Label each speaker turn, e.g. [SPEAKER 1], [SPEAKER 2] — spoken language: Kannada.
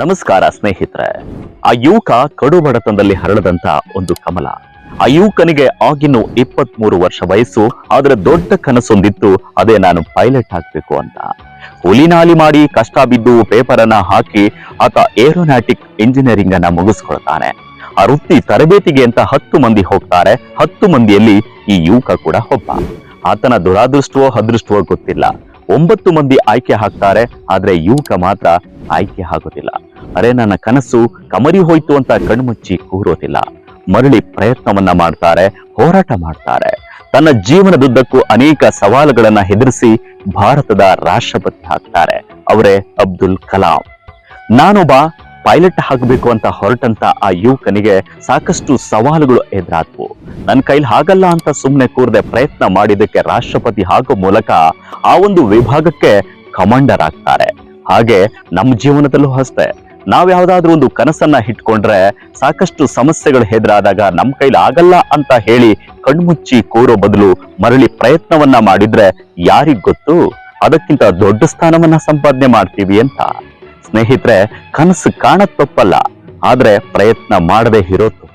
[SPEAKER 1] ನಮಸ್ಕಾರ ಸ್ನೇಹಿತರೆ. ಆ ಯುವಕ ಕಡು ಬಡತನದಲ್ಲಿ ಹರಳದಂತ ಒಂದು ಕಮಲ. ಆ ಯುವಕನಿಗೆ ಆಗಿನ್ನು ಇಪ್ಪತ್ತ್ ಮೂರು ವರ್ಷ ವಯಸ್ಸು, ಆದ್ರೆ ದೊಡ್ಡ ಕನಸೊಂದಿತ್ತು, ಅದೇ ನಾನು ಪೈಲಟ್ ಆಗ್ಬೇಕು ಅಂತ. ಹುಲಿನಾಲಿ ಮಾಡಿ ಕಷ್ಟ ಬಿದ್ದು ಪೇಪರ್ ಅನ್ನ ಹಾಕಿ ಆತ ಏರೋನಾಟಿಕ್ ಇಂಜಿನಿಯರಿಂಗ್ ಅನ್ನ ಮುಗಿಸ್ಕೊಳ್ತಾನೆ. ಆ ವೃತ್ತಿ ತರಬೇತಿಗೆ ಅಂತ ಹತ್ತು ಮಂದಿ ಹೋಗ್ತಾರೆ, ಹತ್ತು ಮಂದಿಯಲ್ಲಿ ಈ ಯುವಕ ಕೂಡ ಒಬ್ಬ. ಆತನ ದುರಾದೃಷ್ಟವೋ ಅದೃಷ್ಟವೋ ಗೊತ್ತಿಲ್ಲ. ಒಂಬತ್ತು ಮಂದಿ ಆಯ್ಕೆ ಹಾಕ್ತಾರೆ, ಆದ್ರೆ ಯುವಕ ಮಾತ್ರ ಆಯ್ಕೆ ಆಗೋದಿಲ್ಲ. ಅರೆ ನನ್ನ ಕನಸು ಕಮರಿ ಹೋಯ್ತು ಅಂತ ಕಣ್ಮುಚ್ಚಿ ಕೂರೋದಿಲ್ಲ. ಮರಳಿ ಪ್ರಯತ್ನವನ್ನ ಮಾಡ್ತಾರೆ, ಹೋರಾಟ ಮಾಡ್ತಾರೆ. ತನ್ನ ಜೀವನದುದ್ದಕ್ಕೂ ಅನೇಕ ಸವಾಲುಗಳನ್ನ ಹೆದರಿಸಿ ಭಾರತದ ರಾಷ್ಟ್ರಪತಿ ಆಗ್ತಾರೆ ಅವರೇ ಅಬ್ದುಲ್ ಕಲಾಂ. ನಾನೊಬ್ಬ ಪೈಲಟ್ ಆಗಬೇಕು ಅಂತ ಹೊರಟಂತ ಆ ಯುವಕನಿಗೆ ಸಾಕಷ್ಟು ಸವಾಲುಗಳು ಎದುರಾದ್ವು. ನನ್ನ ಕೈಲಿ ಹಾಗಲ್ಲ ಅಂತ ಸುಮ್ಮನೆ ಕೂರದೆ ಪ್ರಯತ್ನ ಮಾಡಿದ್ದಕ್ಕೆ ರಾಷ್ಟ್ರಪತಿ ಆಗೋ ಮೂಲಕ ಆ ಒಂದು ವಿಭಾಗಕ್ಕೆ ಕಮಾಂಡರ್ ಆಗ್ತಾರೆ. ಹಾಗೆ ನಮ್ಮ ಜೀವನದಲ್ಲೂ ಅಷ್ಟೇ. ನಾವ್ ಯಾವ್ದಾದ್ರೂ ಒಂದು ಕನಸನ್ನ ಇಟ್ಕೊಂಡ್ರೆ ಸಾಕಷ್ಟು ಸಮಸ್ಯೆಗಳು ಹೆದರಾದಾಗ ನಮ್ ಕೈಲಿ ಆಗಲ್ಲ ಅಂತ ಹೇಳಿ ಕಣ್ಮುಚ್ಚಿ ಕೂರೋ ಬದಲು ಮರಳಿ ಪ್ರಯತ್ನವನ್ನ ಮಾಡಿದ್ರೆ ಯಾರಿಗ್ ಗೊತ್ತು? ಅದಕ್ಕಿಂತ ದೊಡ್ಡ ಸ್ಥಾನವನ್ನ ಸಂಪಾದನೆ ಮಾಡ್ತೀವಿ ಅಂತ. ಸ್ನೇಹಿತರೆ, ಕನಸು ಕಾಣದ್ ತಪ್ಪಲ್ಲ. ಆದ್ರೆ ಪ್ರಯತ್ನ ಮಾಡದೆ ಇರೋ ತಪ್ಪು